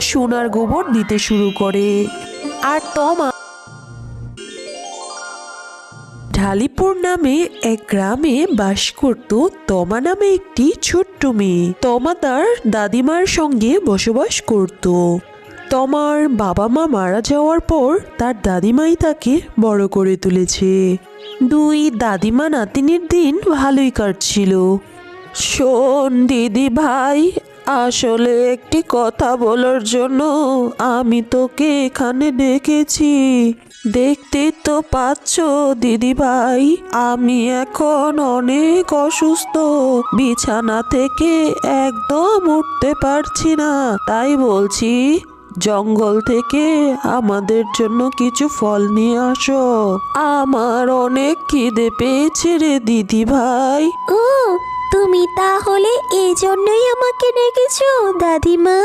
সোনার গোবর দিতে শুরু করে। আর তমা ঢালিপুর নামে এক গ্রামে বাস করত তমা নামে একটি ছোট্ট মেয়ে। তমা তার দাদিমার সঙ্গে বসবাস করত। তমার বাবা মা মারা যাওয়ার পর তার দাদিমাই তাকে বড় করে তুলেছে। দুই দাদিমা নাতিনির দিন ভালোই কাটছিল। শোন দিদি ভাই আসলে একটি কথা বলার জন্য আমি তোকে এখানে ডেকেছি। দেখতে তো পাচ্ছ দিদি ভাই আমি এখন অনেক অসুস্থ। বিছানা থেকে একদম উঠতে পারছি না। তাই বলছি, জঙ্গল থেকে আমাদের জন্য কিছু ফল নিয়ে আসো। আমার অনেক খিদে পেয়েছে রে দিদি ভাই তুমি তাহলে এই জন্যই আমাকে ডেকেছো, দাদিমা?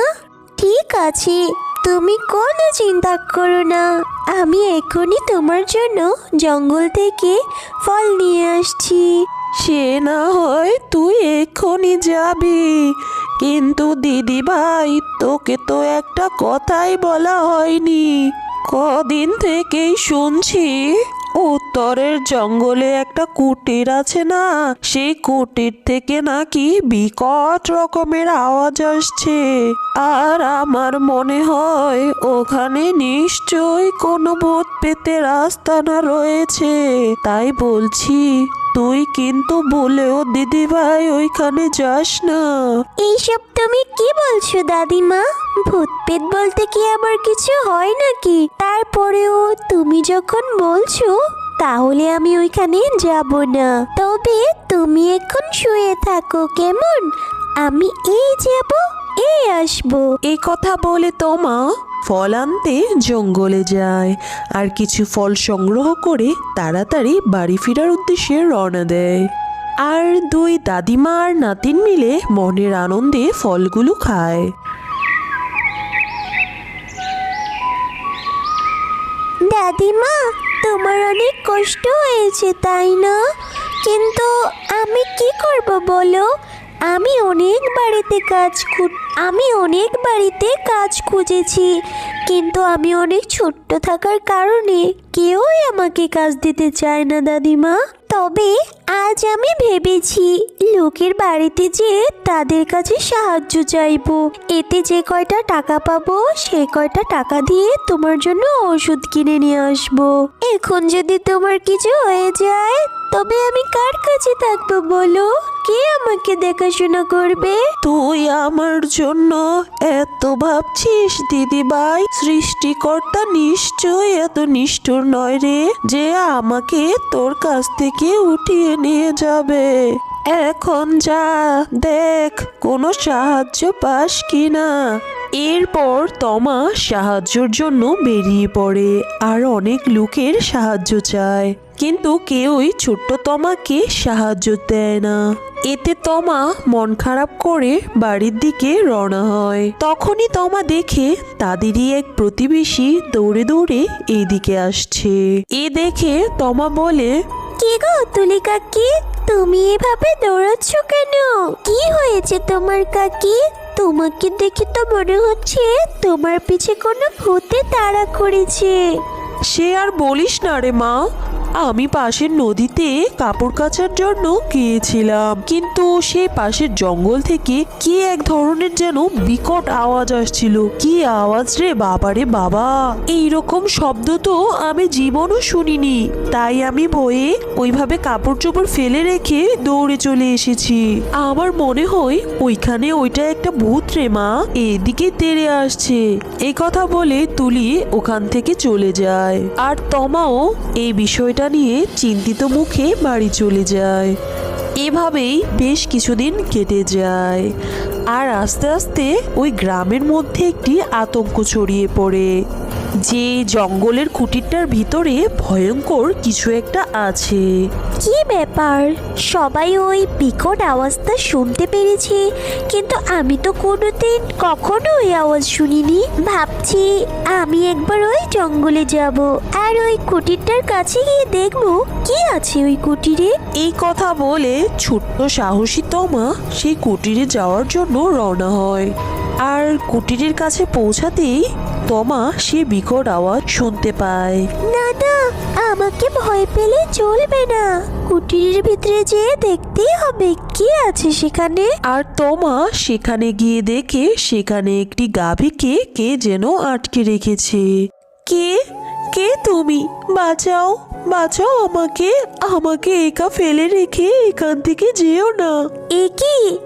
ঠিক আছে, তুমি কোনো চিন্তা করো না। আমি এখনই তোমার জন্য জঙ্গল থেকে ফল নিয়ে আসছি। সে না হয় তুই এক্ষুনি যাবি। কিন্তু দিদি ভাই তোকে তো একটা কথাই বলা হয়নি। কদিন থেকেই শুনছি উত্তরের জঙ্গলে একটা কুটির আছে না, সেই কুটির থেকে নাকি বিকট রকমের আওয়াজ আসছে। আর আমার মনে হয় ওখানে নিশ্চয়ই কোনো ভূত পেতে রাস্তানা রয়েছে, তাই বলছি তুই কিন্তু বলেও দিদি ভাই ওইখানে যাস না। এইসব তুমি কি বলছো দাদিমা? ভূত পেট বলতে কি আবার কিছু হয় নাকি? তারপরেও তুমি যখন বলছো তাহলে আমি ওইখানে যাব না। তবে তুমি এখন শুয়ে থাকো কেমন? আমি এই যাব এই আসব। এই কথা বলে তোমা ফল আনতে জঙ্গলে যায় আর কিছু ফল সংগ্রহ করে তাড়াতাড়ি বাড়ি ফেরার উদ্দেশ্যে রওনা দেয়। আর দুই দাদিমা আর নাতিন মিলে মনের আনন্দে ফলগুলো খায়। দাদিমা, তোমার অনেক কষ্ট হয়েছে, তাই না? কিন্তু আমি কি করব বলো? আমি অনেক বাড়িতে কাজ আমি অনেক বাড়িতে কাজ খুঁজেছি, কিন্তু আমি অনেক ছোট্ট থাকার কারণে কেউই আমাকে কাজ দিতে চায় না, দাদিমা। তবে আজ আমি ভেবেছি লোকের বাড়িতে যে তাদের কাছে সাহায্য চাইব। এতে যে কয়টা টাকা পাবো সেই কয়টা টাকা দিয়ে তোমার জন্য ওষুধ কিনে নিয়ে আসব। এখন যদি তোমার কিছু হয়ে যায়, তবে আমি কার কাছে থাকব বলো? কে আমাকে দেখাশোনা করবে? তুই আমার জন্য এত ভাবছিস দিদি ভাই সৃষ্টিকর্তা নিশ্চয় এত নিষ্ঠুর নয় রে, যে আমাকে তোর কাছ থেকে উঠিয়ে নিয়ে যাবে। এখন যা দেখ, কোনো সাহায্য পাস কিনা। এরপর তমা সাহায্যের জন্য বেরিয়ে পড়ে আর অনেক লোকের সাহায্য চায়। কিন্তু কেউই ছোট্ট তমাকে সাহায্য দেয় না। এতে তমা মন খারাপ করে বাড়ির দিকে রওনা হয়। তখনই তমা দেখে তাদেরই এক প্রতিবেশী দৌড়ে দৌড়ে এইদিকে আসছে। এ দেখে তমা বলে কি গো তুলি কাকি, তুমি এভাবে দৌড়াচ্ছ কেন? কি হয়েছে তোমার কাকি? তোমাকে দেখে তো মনে হচ্ছে তোমার পিছে কোনো ভূতে তাড়া করেছে। সে আর বলিস না রে মা আমি পাশের নদীতে কাপড় কাচার জন্য গিয়েছিলাম। কিন্তু সেই পাশের জঙ্গল থেকে কি এক ধরনের যেন বিকট আওয়াজ আসছিল। কি আওয়াজ রে বাবা রে বাবা? এইরকম শব্দ তো আমি জীবনও শুনিনি। তাই আমি ভয়ে ওইভাবে কাপড় চোপড় ফেলে রেখে দৌড়ে চলে এসেছি। আমার মনে হয় ওইখানে ওইটা একটা ভূত রে মা। এদিকে তেড়ে আসছে। এই কথা বলে তুলি ওখান থেকে চলে যায়। আর তমাও এই বিষয়টা নিয়ে চিন্তিত মুখে বাড়ি চলে যায়। এভাবেই বেশ কিছুদিন কেটে যায়। আর আস্তে আস্তে ওই গ্রামের মধ্যে একটি আতঙ্ক ছড়িয়ে পড়ে। যে জঙ্গলের কুটিরটার ভিতরে ভয়ঙ্কর কিছু একটা আছে। কি ব্যাপার? সবাই ওই বিকট আওয়াজটা শুনতে পেরেছে কিন্তু আমি তো কোনোদিন কখনো ওই আওয়াজ শুনিনি। ভাবছি আমি একবার ওই জঙ্গলে যাব আর ওই কুটিরটার কাছে গিয়ে দেখব কি আছে ওই কুটিরে। এই কথা বলে ছোট্ট সাহসী তমা সেই কুটিরে যাওয়ার জন্য রওনা হয়। আর কুটিরের কাছে পৌঁছাতেই তমা সে বিকট আওয়াজ শুনতে পায়। না না আমাকে ভয় পেলে চলবে না। কুটিরের ভিতরে যেয়ে দেখতেই হবে কি আছে সেখানে। আর তমা সেখানে গিয়ে দেখে সেখানে একটি গাভীকে কে যেন আটকে রেখেছে। কে? কে তুমি? বাঁচাও বাঁচাও আমাকে। আমাকে একা ফেলে রেখে এখান থেকে যেও না। এ কি?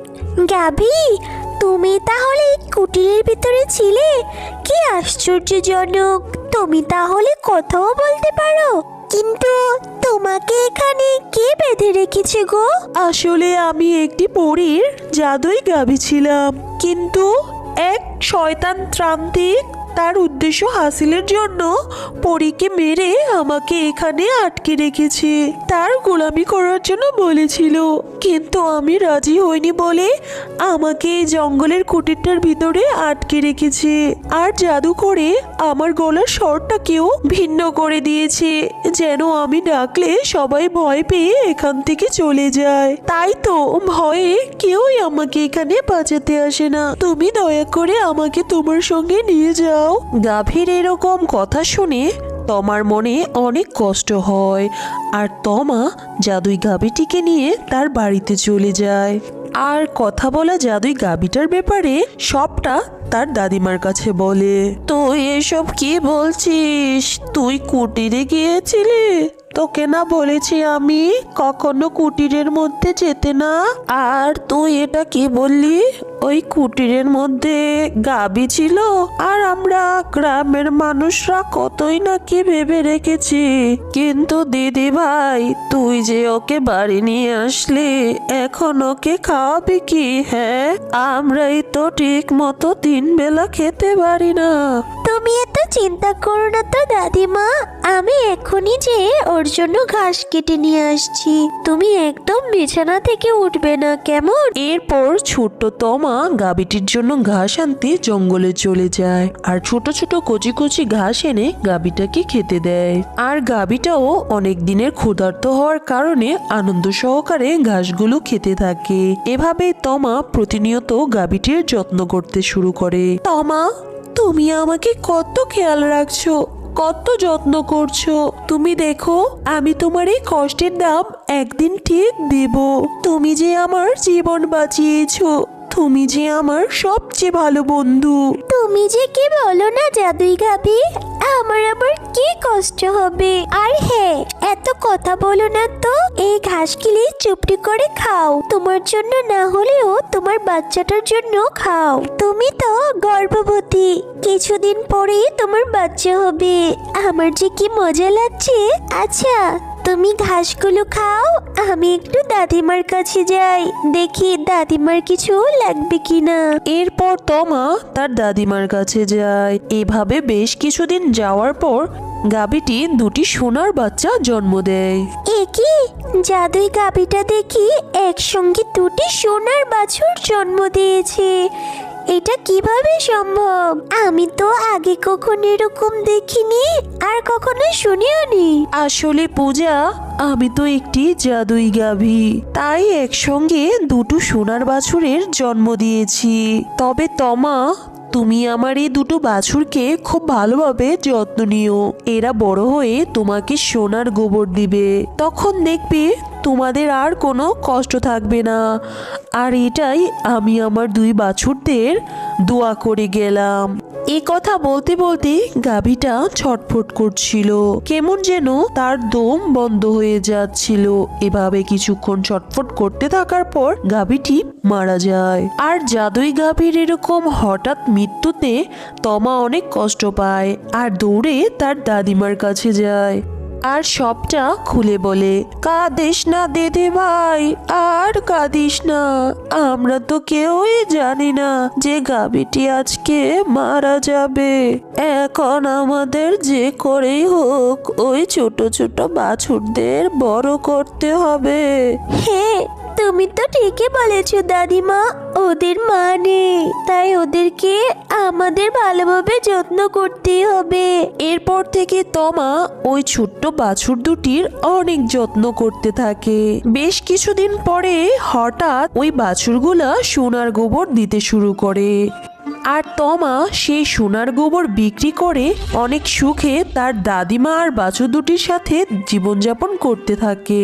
গাবি তুমি তাহলে কুটিরের ভিতরে ছিলে? কি আশ্চর্যজনক। তুমি তাহলে কথাও বলতে পারো। কিন্তু তোমাকে এখানে কে বেঁধে রেখেছে গো? আসলে আমি একটি পরীর জাদুই গাভী ছিলাম। কিন্তু এক শয়তান ত্রান্তিক তার উদ্দেশ্য হাসিলের জন্য পরীকে মেরে আমাকে এখানে আটকে রেখেছে। তার গোলামি করার জন্য বলেছিল কিন্তু আমি রাজি হইনি বলে আমাকে এই জঙ্গলের কুটিরটার ভিতরে আটকে রেখেছে। আর জাদু করে আমার গলার স্বরটাকেও ভিন্ন করে দিয়েছে, যেন আমি ডাকলে সবাই ভয় পেয়ে এখান থেকে চলে যায়। তাই তো ভয়ে কেউই আমাকে এখানে বাঁচাতে আসে না। তুমি দয়া করে আমাকে তোমার সঙ্গে নিয়ে যাও। গাভীর এরকম কথা শুনে তমার মনে অনেক কষ্ট হয়। আর তমা জাদুই গাবিটিকে নিয়ে তার বাড়িতে চলে যায়। আর কথা বলা জাদুই গাবিটার ব্যাপারে সবটা তার দাদিমার কাছে বলে। তুই এসব কি বলছিস? তুই কুটিরে গিয়েছিলি? তোকে না বলেছি আমি কখনো কুটিরের মধ্যে যেতে না? আর তুই এটা কি বললি? ওই কুটিরের মধ্যে গাবি ছিল? আর আমরা গ্রামের মানুষরা কতই না কি ভেবে রেখেছি। কিন্তু দিদি ভাই, তুই যে ওকে বাড়ি নিয়ে আসলি, এখন ওকে খাওয়াবি কি হ্যাঁ? আমরাই তো ঠিক মতো তিন বেলা খেতে পারি না। তুমি চিন্তা করো না তো, দাদিমা। আমি এখনই যে ওর জন্য ঘাস কেটে নিয়ে আসছি। তুমি একদম বিছানা থেকে উঠবে না, কেমন? এরপর ছোট্ট তমা গাবিটির জন্য ঘাস আনতে জঙ্গলে চলে যায় আর ছোট ছোট কচি কচি ঘাস এনে গাবিটাকে খেতে দেয়। আর গাবিটাও অনেক দিনের ক্ষুধার্ত হওয়ার কারণে আনন্দ সহকারে ঘাসগুলো খেতে থাকে। এভাবে তমা প্রতিনিয়ত গাবিটির যত্ন করতে শুরু করে। তমা তুমি আমাকে কত খেয়াল রাখছো, কত যত্ন করছ। তুমি দেখো, আমি তোমার এই কষ্টের দাম একদিন ঠিক দেব। তুমি যে আমার জীবন বাঁচিয়েছো, তুমি যে আমার সবচেয়ে ভালো বন্ধু। তুমি যে কি বলো না জাদুই গাবি আমার আবার কি কষ্ট হবে? আর হ্যাঁ এত কথা বলো না তো। এই ঘাস কিলে চুপটি করে খাও। তোমার জন্য না হলেও তোমার বাচ্চাটার জন্য খাও। তুমি তো গর্ভবতী। কিছুদিন পরেই তোমার বাচ্চা হবে। আমার যে কি মজা লাগছে। আচ্ছা তুমি ঘাসগুলো খাও। আমি একটু দাদিমার কাছে যাই। দেখি দাদিমার কিছু লাগবে কিনা। এরপর তমা তার দাদিমার কাছে যায়। এভাবে বেশ কিছুদিন যাওয়ার পর গাবিটি দুটি সোনার বাচ্চা জন্ম দেয়। এ কি জাদুই গাবিটা দেখি একসঙ্গে দুটি সোনার বাছুর জন্ম দিয়েছে। এটা কীভাবে সম্ভব? আমি তো আগে কখনো এরকম দেখিনি আর কখনো শুনিও নি আসলে পূজা আমি তো একটি জাদুই গাভী। তাই একসঙ্গে দুটো সোনার বাছুরের জন্ম দিয়েছি। তবে তমা তুমি আমার এই দুটো বাছুরকে খুব ভালোভাবে যত্ন নিও। এরা বড় হয়ে তোমাকে সোনার গোবর দিবে। তখন দেখবে তোমাদের আর কোনো কষ্ট থাকবে না। আর এটাই আমি আমার দুই বাছুরদের দোয়া করে গেলাম। এ কথা বলতে বলতে গাভীটা ছটফট করছিল। কেমন যেন তার দম বন্ধ হয়ে যাচ্ছিল। এভাবে কিছুক্ষণ ছটফট করতে থাকার পর গাভীটি মারা যায়। আর জাদুই গাভীর এরকম হঠাৎ মৃত্যুতে তমা অনেক কষ্ট পায়। আর দৌড়ে তার দাদিমার কাছে যায়। আর সবটা খুলে বলে, কাঁদিস না দিদি ভাই, আর কাঁদিস না। আমরা তো কেউই জানি না যে গাবিটি আজকে মারা যাবে। এখন আমাদের যে করেই হোক, ওই ছোট ছোট বাছুরদের বড় করতে হবে। হ্যাঁ তুমি তো ঠিকই বলেছ, দাদিমা। ওদের মা নেই তাই ওদেরকে আমাদের ভালোভাবে যত্ন করতে হবে। এরপর থেকে তমা ওই ছোট্ট বাছুর দুটির অনেক যত্ন করতে থাকে। বেশ কিছুদিন পরে হঠাৎ ওই বাছুরগুলা সোনার গোবর দিতে শুরু করে। আর তমা সেই সোনার গোবর বিক্রি করে অনেক সুখে তার দাদিমা আর বাছুর দুটির সাথে জীবনযাপন করতে থাকে।